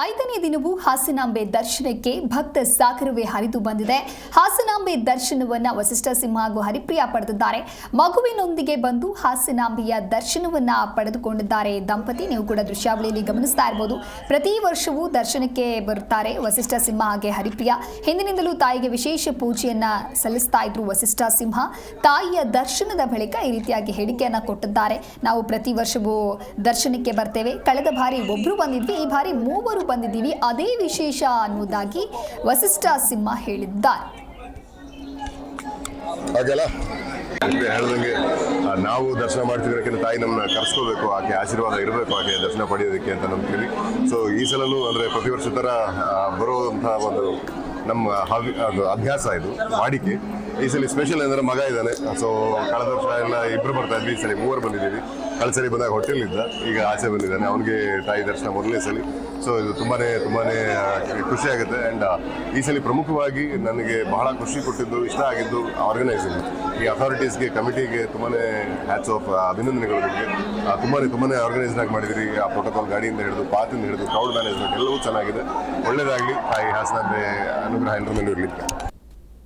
ಐದನೇ ದಿನವೂ ಹಾಸನಾಂಬೆ ದರ್ಶನಕ್ಕೆ ಭಕ್ತ ಸಾಗರವೇ ಹರಿದು ಬಂದಿದೆ. ಹಾಸನಾಂಬೆ ದರ್ಶನವನ್ನ ವಸಿಷ್ಠ ಸಿಂಹ ಹಾಗೂ ಹರಿಪ್ರಿಯ ಪಡೆದಿದ್ದಾರೆ. ಮಗುವಿನೊಂದಿಗೆ ಬಂದು ಹಾಸನಾಂಬೆಯ ದರ್ಶನವನ್ನ ಪಡೆದುಕೊಂಡಿದ್ದಾರೆ. ದಂಪತಿ, ನೀವು ಕೂಡ ದೃಶ್ಯಾವಳಿಯಲ್ಲಿ ಗಮನಿಸ್ತಾ ಇರಬಹುದು ಪ್ರತಿ ವರ್ಷವೂ ದರ್ಶನಕ್ಕೆ ಬರುತ್ತಾರೆ ವಸಿಷ್ಠ ಸಿಂಹ ಹಾಗೆ ಹರಿಪ್ರಿಯ. ಹಿಂದಿನಿಂದಲೂ ತಾಯಿಗೆ ವಿಶೇಷ ಪೂಜೆಯನ್ನ ಸಲ್ಲಿಸ್ತಾ ಇದ್ರು ವಸಿಷ್ಠ ಸಿಂಹ. ತಾಯಿಯ ದರ್ಶನದ ಬಳಿಕ ಈ ರೀತಿಯಾಗಿ ಹೇಳಿಕೆಯನ್ನ ಕೊಟ್ಟಿದ್ದಾರೆ. ನಾವು ಪ್ರತಿ ವರ್ಷವೂ ದರ್ಶನಕ್ಕೆ ಬರ್ತೇವೆ. ಕಳೆದ ಬಾರಿ ಒಬ್ರು ಬಂದಿದ್ವಿ. ಈ ಬಾರಿ ಮೂವರು ಬಂದಿದ್ದೀವಿ. ಅದೇ ವಿಶೇಷ ಅನ್ನುವುದಾಗಿ ವಸಿಷ್ಠ ಸಿಂಹ ಹೇಳಿದ್ದಾರೆ. ಹೇಳ್ದಂಗೆ ನಾವು ದರ್ಶನ ಮಾಡ್ತಿದ್ದಕ್ಕಿಂತ ತಾಯಿ ನಮ್ಮನ್ನ ಕರ್ಸ್ಕೋಬೇಕು, ಆಕೆ ಆಶೀರ್ವಾದ ಇರಬೇಕು, ಆಕೆ ದರ್ಶನ ಪಡೆಯೋದಕ್ಕೆ ಅಂತ ನಂಬ್ತೀವಿ ಸೊ ಈ ಸಲನೂ ಅಂದರೆ ಪ್ರತಿ ವರ್ಷ ಥರ ಬರುವಂತಹ ಒಂದು ನಮ್ಮ ಹವ್ಯ, ಅದು ಅಭ್ಯಾಸ ಇದು, ವಾಡಿಕೆ. ಈ ಸಲ ಸ್ಪೆಷಲ್ ಅಂದರೆ ಮಗ ಇದ್ದಾನೆ. ಸೊ ಕಳೆದ ವರ್ಷ ಎಲ್ಲ ಇಬ್ಬರು ಬರ್ತಾ ಇದ್ವಿ. ಈ ಸಲ ಮೂವರು ಬಂದಿದ್ದೀವಿ. ಕಳೆದ ಸರಿ ಬಂದಾಗ ಹೋಟೆಲಿದ್ದ ಈಗ ಆಚೆ ಬಂದಿದ್ದಾನೆ. ಅವನಿಗೆ ತಾಯಿ ದರ್ಶನ ಮೊದಲನೇ ಸಲ. ಸೊ ಇದು ತುಂಬಾ ತುಂಬಾ ಖುಷಿ ಆಗುತ್ತೆ. ಆ್ಯಂಡ್ ಈ ಸಲ ಪ್ರಮುಖವಾಗಿ ನನಗೆ ಬಹಳ ಖುಷಿ ಕೊಟ್ಟಿದ್ದು, ಇಷ್ಟ ಆಗಿದ್ದು ಆರ್ಗನೈಸಿಂಗ್ ಈ ಅಥಾರಿಟೀಸ್ಗೆ ಕಮಿಟಿಗೆ ತುಂಬಾ ಹ್ಯಾಟ್ಸ್ ಆಫ್ ಅಭಿನಂದನೆಗಳು ತುಂಬಾ ತುಂಬಾ ಆರ್ಗನೈಸ್ಡ್ ಆಗಿ ಮಾಡಿದಿರಿ ಆ ಪ್ರೋಟೋಕಾಲ್ ಗಾಡಿಯಿಂದ ಹಿಡಿದು, ಪಾತಿಂದ ಹಿಡಿದು ಕ್ರೌಡ್ ಮ್ಯಾನೇಜ್ಮೆಂಟ್ ಎಲ್ಲವೂ ಚೆನ್ನಾಗಿದೆ. ಒಳ್ಳೆಯದಾಗಲಿ ತಾಯಿ ಹಾಸನ, ಅನುಗ್ರಹ ಎಲ್ಲರ ಮೇಲೂ ಇರಲಿ.